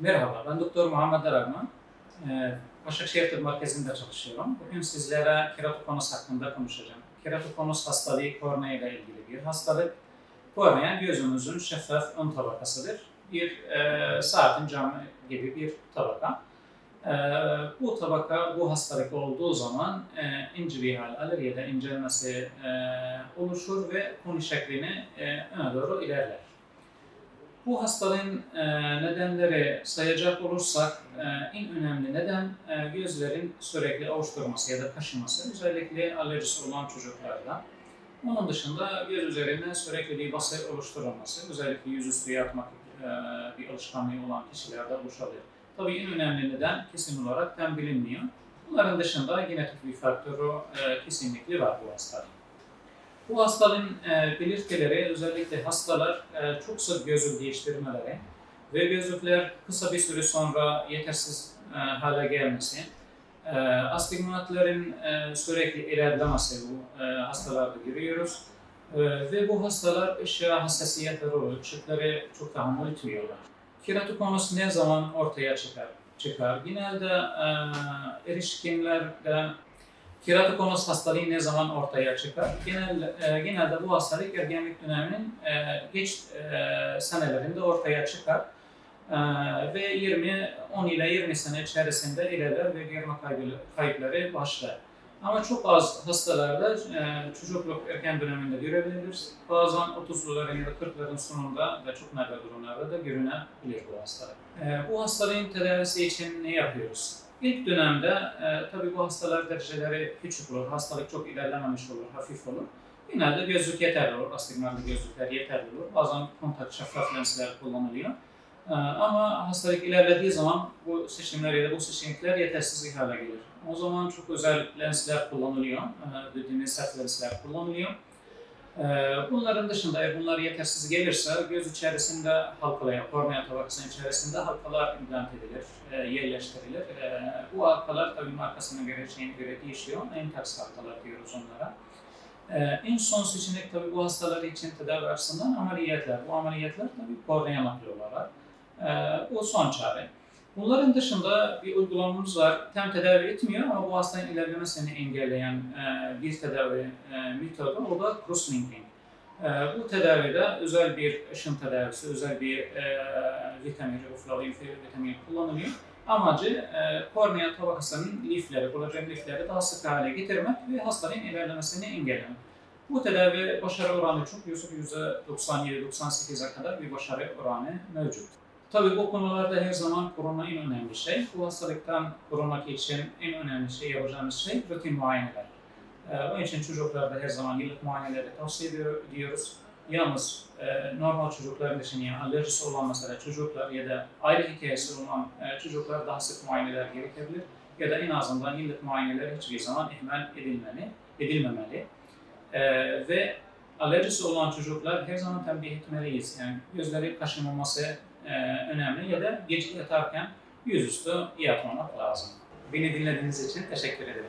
Merhaba, ben Doktor Muhammed Aragman. Ee, Başakşehir Tıp Merkezi'nde çalışıyorum. Bugün sizlere keratokonus hakkında konuşacağım. Keratokonus hastalığı kornea ile ilgili bir hastalık. Kornea gözümüzün şeffaf ön tabakasıdır. Bir e, saatin camı gibi bir tabaka. E, bu tabaka bu hastalık olduğu zaman e, ince bir hal alır ya da incelmesi e, oluşur ve konu şeklini e, öne doğru ilerler. Bu hastalığın e, nedenleri sayacak olursak e, en önemli neden e, gözlerin sürekli avuşturması ya da kaşıması, özellikle alerjisi olan çocuklarda. Onun dışında göz üzerinde sürekli bir baskı oluşturulması, özellikle yüzüstü yatmak bir alışkanlığı olan kişilerde oluşabilir. Tabii en önemli neden kesin olarak bilinmiyor. Bunların dışında genetik bir faktörü kesinlikle var bu hastalığın. Bu hastalığın e, belirtileri özellikle hastalar e, çok sık gözlük değiştirmeleri ve gözlükler kısa bir süre sonra yetersiz e, hale gelmesi, e, astigmatların e, sürekli ilerlemesi bu e, hastalarda görüyoruz. E, ve bu hastalar ışığa hassasiyetleri oluyor, ışıkları çok tahammül etmiyorlar. Keratokonus ne zaman ortaya çıkar? çıkar. Genelde e, erişkinlerde keratokonus hastalığı ne zaman ortaya çıkar? Genel, e, genelde bu hastalık ergenlik döneminin e, geç e, senelerinde ortaya çıkar. E, ve 20, 10 ile 20 sene içerisinde ilerler ve görme kayıpları başlar. Ama çok az hastalarda e, çocukluk erken döneminde görebiliriz. Bazen 30'luların ya da 40'ların sonunda ve çok nadir durumlarda da görünebilir bu hastalık. E, bu hastalığın tedavisi için ne yapıyoruz? İlk dönemde e, tabii bu hastalar dereceleri küçük olur, hastalık çok ilerlememiş olur, hafif olur. Genelde gözlük yeterli olur, astigmatlı gözlükler yeterli olur. Bazen kontak şeffaf lensler kullanılıyor. E, ama hastalık ilerlediği zaman bu seçimler ya da bu seçenekler yetersiz hale gelir. O zaman çok özel lensler kullanılıyor, e, dediğimiz sert lensler kullanılıyor. E, Bunların dışında eğer bunlar yetersiz gelirse göz içerisinde halkalar, kornea tabakasının içerisinde halkalar implant edilir, e, yerleştirilir. E, Bu halkalar tabii markasına göre, şeyine göre değişiyor. Entaks halkalar diyoruz onlara. E, En son seçenek tabii bu hastalar için tedavi açısından ameliyatlar. Bu ameliyatlar tabii kornea. E, Bu son çare. Bunların dışında bir uygulamamız var. Tam tedavi etmiyor ama bu hastanın ilerlemesini engelleyen e, bir tedavi e, metodu o da crosslinking. E, bu tedavide özel bir ışın tedavisi, özel bir e, vitamin, riboflavin vitamin kullanılıyor. Amacı e, kornea tabakasının lifleri, kolajen lifleri daha sık hale getirmek ve hastanın ilerlemesini engellemek. Bu tedavi başarı oranı çok yüksek, %97-98'e kadar bir başarı oranı mevcut. Tabii bu konularda her zaman korona en önemli şey. Bu hastalıktan korumak için en önemli şey yapacağımız şey rutin muayeneler. Ee, onun için çocuklarda her zaman yıllık muayeneleri tavsiye ediyor- ediyoruz. Yalnız e, normal çocukların dışında yani alerjisi olan mesela çocuklar ya da aile hikayesi olan e, çocuklar daha sık muayeneler gerekebilir. Ya da en azından yıllık muayeneler hiçbir zaman ihmal edilmeli, edilmemeli. E, ve alerjisi olan çocuklar her zaman tembih etmeliyiz. Yani gözleri kaşınmaması önemli ya da gece yatarken yüzüstü yatmamak lazım. Beni dinlediğiniz için teşekkür ederim.